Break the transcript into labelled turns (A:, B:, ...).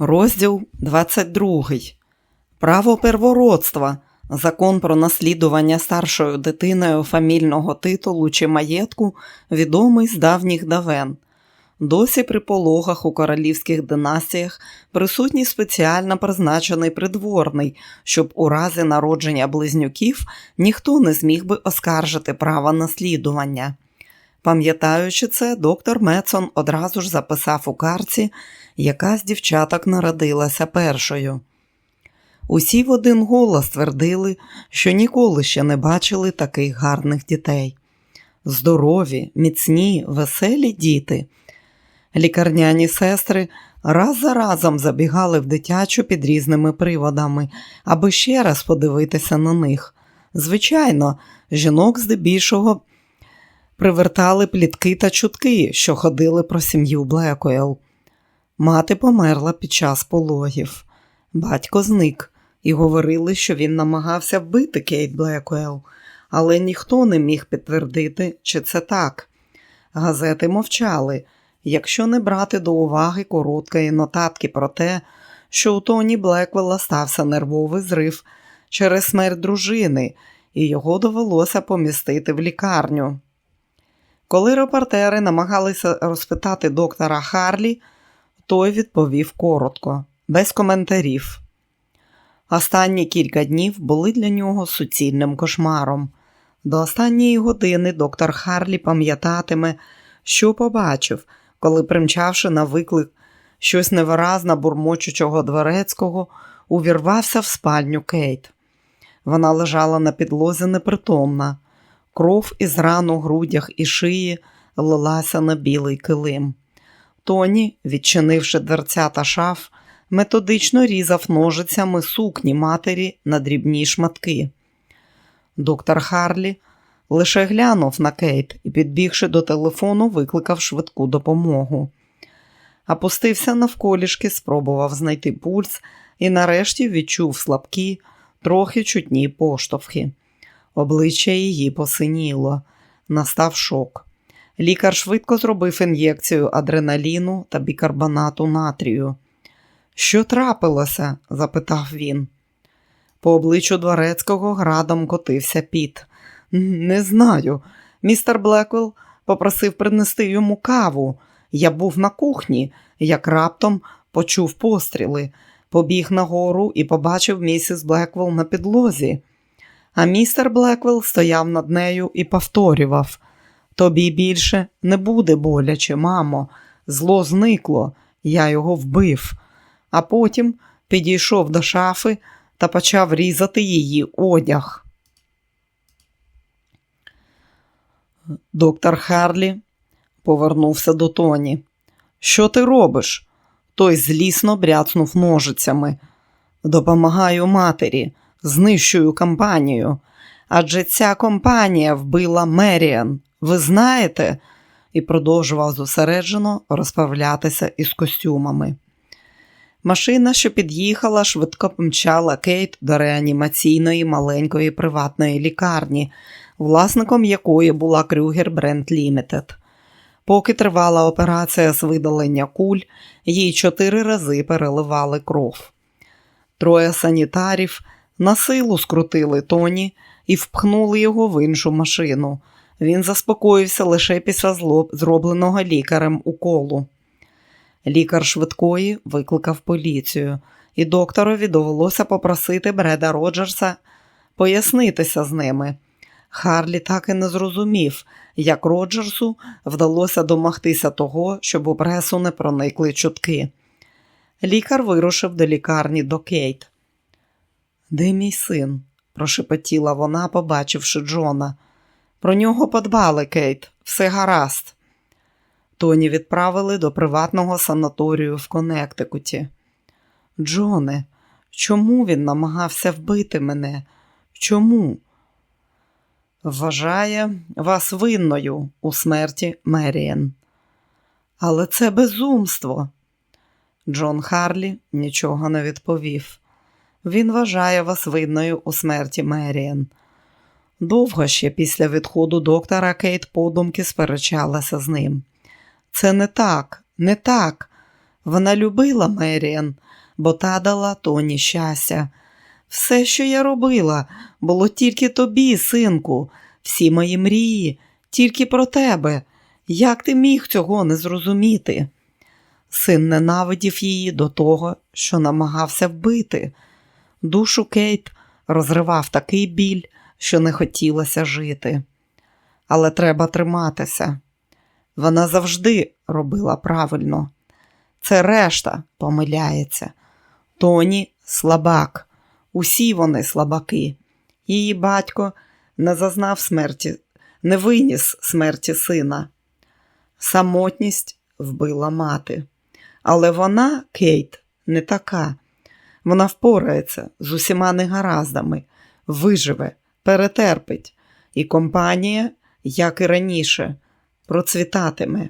A: Розділ 22. Право первородства. Закон про наслідування старшою дитиною фамільного титулу чи маєтку відомий з давніх давен. Досі при пологах у королівських династіях присутній спеціально призначений придворний, щоб у разі народження близнюків ніхто не зміг би оскаржити право наслідування. Пам'ятаючи це, доктор Мецон одразу ж записав у карці, яка з дівчаток народилася першою. Усі в один голос твердили, що ніколи ще не бачили таких гарних дітей. Здорові, міцні, веселі діти. Лікарняні сестри раз за разом забігали в дитячу під різними приводами, аби ще раз подивитися на них. Звичайно, жінок здебільшого привертали плітки та чутки, що ходили про сім'ю Блекуел. Мати померла під час пологів. Батько зник і говорили, що він намагався вбити Кейт Блекуел, але ніхто не міг підтвердити, чи це так. Газети мовчали, якщо не брати до уваги короткої нотатки про те, що у Тоні Блеквелла стався нервовий зрив через смерть дружини, і його довелося помістити в лікарню. Коли репортери намагалися розпитати доктора Харлі, той відповів коротко, без коментарів. Останні кілька днів були для нього суцільним кошмаром. До останньої години доктор Харлі пам'ятатиме, що побачив, коли, примчавши на виклик щось невиразно бурмочучого дворецького, увірвався в спальню Кейт. Вона лежала на підлозі непритомна. Кров із ран у грудях і шиї лилася на білий килим. Тоні, відчинивши дверця та шаф, методично різав ножицями сукні матері на дрібні шматки. Доктор Харлі лише глянув на Кейт і, підбігши до телефону, викликав швидку допомогу. Опустився навколішки, спробував знайти пульс і нарешті відчув слабкі, трохи чутні поштовхи. Обличчя її посиніло. Настав шок. Лікар швидко зробив ін'єкцію адреналіну та бікарбонату натрію. Що трапилося? запитав він. По обличчю дворецького градом котився піт. Не знаю. Містер Блеквелл попросив принести йому каву. Я був на кухні, як раптом почув постріли, побіг нагору і побачив місіс Блеквелл на підлозі. А містер Блеквелл стояв над нею і повторював Тобі більше не буде боляче, мамо. Зло зникло, я його вбив, а потім підійшов до шафи та почав різати її одяг. Доктор Харлі повернувся до Тоні. Що ти робиш? Той злісно бряцнув ножицями. Допомагаю матері, знищую компанію. Адже ця компанія вбила Меріан. Ви знаєте? і продовжував зосереджено розправлятися із костюмами. Машина, що під'їхала, швидко помчала Кейт до реанімаційної маленької приватної лікарні, власником якої була Крюгер Бренд Лімітед. Поки тривала операція з видалення куль, їй чотири рази переливали кров. Троє санітарів на силу скрутили Тоні і впхнули його в іншу машину. Він заспокоївся лише після зробленого лікарем уколу. Лікар швидкої викликав поліцію, і докторові довелося попросити Бреда Роджерса пояснитися з ними. Харлі так і не зрозумів, як Роджерсу вдалося домогтися того, щоб у пресу не проникли чутки. Лікар вирушив до лікарні до Кейт. Де мій син? прошепотіла вона, побачивши Джона. Про нього подбали, Кейт, все гаразд. Тоні відправили до приватного санаторію в Коннектикуті. Джоне, чому він намагався вбити мене? Чому? Вважає вас винною у смерті Меріен. Але це безумство. Джон Харлі нічого не відповів. Він вважає вас винною у смерті Меріен. Довго ще після відходу доктора Кейт подумки сперечалася з ним. Це не так, не так. Вона любила Меріан, бо та дала Тоні щастя. Все, що я робила, було тільки тобі, синку, всі мої мрії, тільки про тебе. Як ти міг цього не зрозуміти? Син ненавидів її до того, що намагався вбити. Душу Кейт розривав такий біль, що не хотілося жити. Але треба триматися. Вона завжди робила правильно. Це решта помиляється. Тоні слабак. Усі вони слабаки. Її батько не зазнав смерті, не виніс смерті сина. Самотність вбила мати. Але вона, Кейт, не така. Вона впорається з усіма негараздами, виживе, перетерпить, і компанія, як і раніше, процвітатиме.